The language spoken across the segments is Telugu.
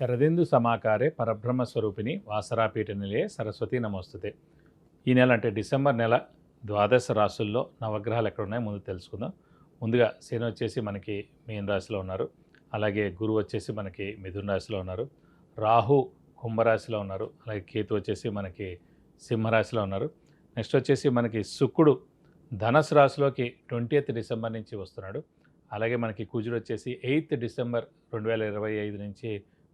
శరదిందు సమాకారే పరబ్రహ్మ స్వరూపిణి వాసరాపీఠ నిలయే సరస్వతి నమోస్తుతే. ఈ నెల అంటే డిసెంబర్ నెల ద్వాదశ రాశుల్లో నవగ్రహాలు ఎక్కడ ఉన్నాయో ముందు తెలుసుకుందాం. ముందుగా శని వచ్చేసి మనకి మీన రాశిలో ఉన్నారు. అలాగే గురువు వచ్చేసి మనకి మిథున రాశిలో ఉన్నారు. రాహు కుంభరాశిలో ఉన్నారు. అలాగే కేతు వచ్చేసి మనకి సింహరాశిలో ఉన్నారు. నెక్స్ట్ వచ్చేసి మనకి శుక్రుడు ధనసు రాశిలోకి ట్వంటీ డిసెంబర్ నుంచి వస్తున్నాడు. అలాగే మనకి కుజుడు వచ్చేసి ఎయిత్ డిసెంబర్ రెండు వేల ఇరవై ఐదు నుంచి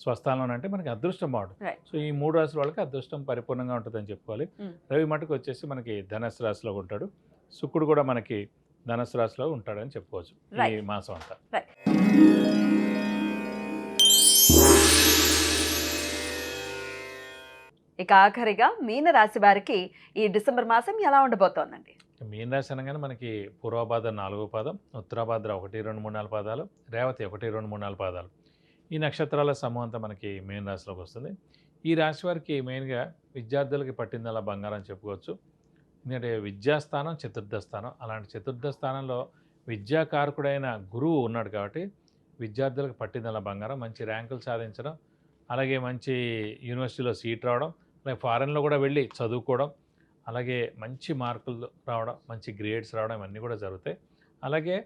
స్వస్థానంలో అంటే మనకి అదృష్టం బాగుంటుంది. సో ఈ మూడు రాశుల వాళ్ళకి అదృష్టం పరిపూర్ణంగా ఉంటుందని చెప్పుకోవాలి. Mm. రవి మటుకు వచ్చేసి మనకి ధనస్సు రాశిలో ఉంటాడు. శుక్రుడు కూడా మనకి ధనస్సు రాశిలో ఉంటాడని చెప్పుకోవచ్చు. ఈ. మాసం అంతా. ఇక ఆఖరిగా మీన రాశి వారికి ఈ డిసెంబర్ మాసం ఎలా ఉండబోతోందండి? మీన రాశి అనగానే మనకి పూర్వభాద్ర నాలుగో పాదం ఉత్తరాభాద్ర ఒకటి రెండు మూడు నాలుగు పాదాలు రేవతి ఒకటి రెండు మూడు నాలుగు పాదాలు. ఈ నక్షత్రాల సమూహం అంతా మనకి మెయిన్ రాశిలోకి వస్తుంది. ఈ రాశి వారికి మెయిన్గా విద్యార్థులకి పట్టిందలా బంగారం చెప్పుకోవచ్చు. ఎందుకంటే విద్యాస్థానం చతుర్థ స్థానం. అలాంటి చతుర్థ స్థానంలో విద్యాకారకుడైన గురువు ఉన్నాడు కాబట్టి విద్యార్థులకు పట్టిందల బంగారం. మంచి ర్యాంకులు సాధించడం అలాగే మంచి యూనివర్సిటీలో సీట్ రావడం అలాగే ఫారెన్లో కూడా వెళ్ళి చదువుకోవడం అలాగే మంచి మార్కులు రావడం మంచి గ్రేడ్స్ రావడం ఇవన్నీ కూడా జరుగుతాయి. అలాగే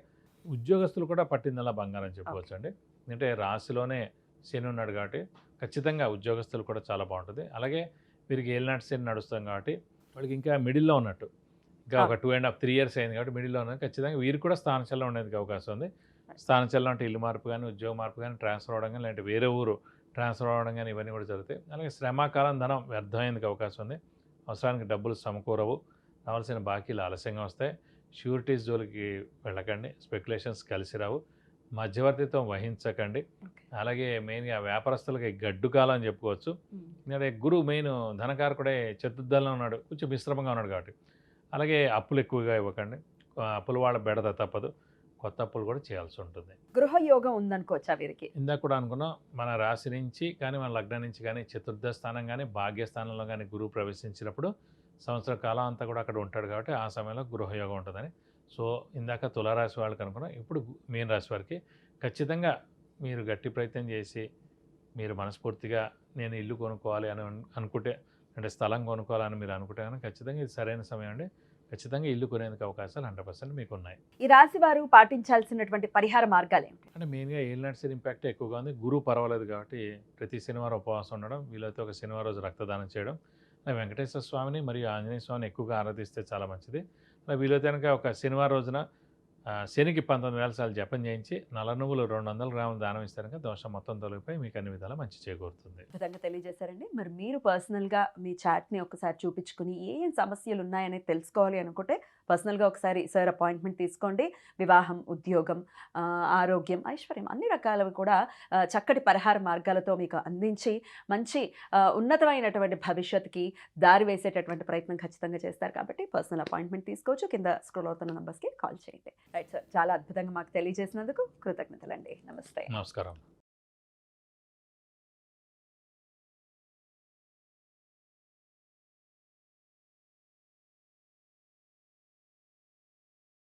ఉద్యోగస్తులు కూడా పట్టిందల బంగారం చెప్పవచ్చు అండి ఎందుకంటే రాశిలోనే శని ఉన్నాడు కాబట్టి ఖచ్చితంగా ఉద్యోగస్తులు కూడా చాలా బాగుంటుంది. అలాగే వీరికి ఏలినాటి శని నడుస్తాం కాబట్టి వాళ్ళకి ఇంకా మిడిల్లో ఉన్నట్టు. ఇంకా ఒక two and half three years అయింది కాబట్టి మిడిల్లో ఉన్నది. ఖచ్చితంగా వీరికి కూడా స్థానచలనం ఉండేందుకు అవకాశం ఉంది. స్థానచలనం అంటే ఇల్లు మార్పు కానీ ఉద్యోగ మార్పు కానీ ట్రాన్స్ఫర్ అవ్వడం కానీ లేదంటే వేరే ఊరు ట్రాన్స్ఫర్ అవ్వడం కానీ ఇవన్నీ కూడా జరుగుతాయి. అలాగే శ్రమకాలం ధనం వ్యర్థమయ్యేందుకు అవకాశం ఉంది. అవసరానికి డబ్బులు సమకూరవు. రావాల్సిన బాకీలు ఆలస్యంగా వస్తాయి. షూరిటీస్ జోలికి వెళ్ళకండి. స్పెక్యులేషన్స్ కలిసి రావు. మధ్యవర్తిత్వం వహించకండి. అలాగే మెయిన్గా వ్యాపారస్తులకి గడ్డు కాలం అని చెప్పుకోవచ్చు. ఎందుకంటే గురువు మెయిన్ ధనకారకుడే చతుర్థంలో ఉన్నాడు. కొంచెం మిశ్రమంగా ఉన్నాడు కాబట్టి. అలాగే అప్పులు ఎక్కువగా ఇవ్వకండి. అప్పులు వాళ్ళ బెడద తప్పదు. కొత్త అప్పులు కూడా చేయాల్సి ఉంటుంది. గృహ యోగం ఉందనుకోవచ్చా వీరికి ఇందాక కూడా అనుకున్నాం మన రాశి నుంచి కానీ మన లగ్నం నుంచి కానీ చతుర్థ స్థానం కానీ భాగ్యస్థానంలో కానీ గురువు ప్రవేశించినప్పుడు సంవత్సర కాలం అంతా కూడా అక్కడ ఉంటాడు కాబట్టి ఆ సమయంలో గృహయోగం ఉంటుందని సో ఇందాక తులారాశి వాళ్ళకి అనుకున్నాం. ఇప్పుడు మీన రాశి వారికి ఖచ్చితంగా మీరు గట్టి ప్రయత్నం చేసి మీరు మనస్ఫూర్తిగా నేను ఇల్లు కొనుక్కోవాలి అని అను- అనుకుంటే అంటే స్థలం కొనుక్కోవాలని మీరు అనుకుంటే కనుక ఖచ్చితంగా ఇది సరైన సమయం అండి. ఖచ్చితంగా ఇల్లు కొనేందుకు అవకాశాలు హండ్రెడ్ పర్సెంట్ మీకు ఉన్నాయి ఈ రాశి వారు పాటించాల్సినటువంటి పరిహార మార్గాలు ఏమిటి అంటే మెయిన్గా ఏలినాటి శని ఇంపాక్ట్ ఎక్కువగా ఉంది. గురువు పర్వాలేదు కాబట్టి ప్రతి శనివారం ఉపవాసం ఉండడం వీలైతే ఒక శనివారం రోజు రక్తదానం చేయడం. వెంకటేశ్వర స్వామిని మరియు ఆంజనేయ స్వామిని ఎక్కువగా ఆరాధిస్తే చాలా మంచిది. వీలైతే కనుక ఒక శనివారం రోజున శనికి పంతొమ్మిది వేల సార్లు జపం చేయించి నల్ల నువ్వులు రెండు వందల గ్రాములు దానం ఇస్తారు కనుక దోషం మొత్తం తొలగిపోయి మీకు అన్ని విధాలు మంచి చేకూరుతుంది. విధంగా తెలియజేశారండి. మరి మీరు పర్సనల్గా మీ చాట్ని ఒకసారి చూపించుకుని ఏం సమస్యలు ఉన్నాయని తెలుసుకోవాలి అనుకుంటే పర్సనల్గా ఒకసారి సార్ అపాయింట్మెంట్ తీసుకోండి. వివాహం ఉద్యోగం ఆరోగ్యం ఐశ్వర్యం అన్ని రకాలవి కూడా చక్కటి పరిహార మార్గాలతో మీకు అందించి మంచి ఉన్నతమైనటువంటి భవిష్యత్తుకి దారి వేసేటటువంటి ప్రయత్నం ఖచ్చితంగా చేస్తారు కాబట్టి పర్సనల్ అపాయింట్మెంట్ తీసుకోవచ్చు. కింద స్క్రోల్ అవుతున్న నంబర్స్కి కాల్ చేయండి. రైట్ సార్ చాలా అద్భుతంగా మాకు తెలియజేసినందుకు కృతజ్ఞతలండి. నమస్తే. నమస్కారం.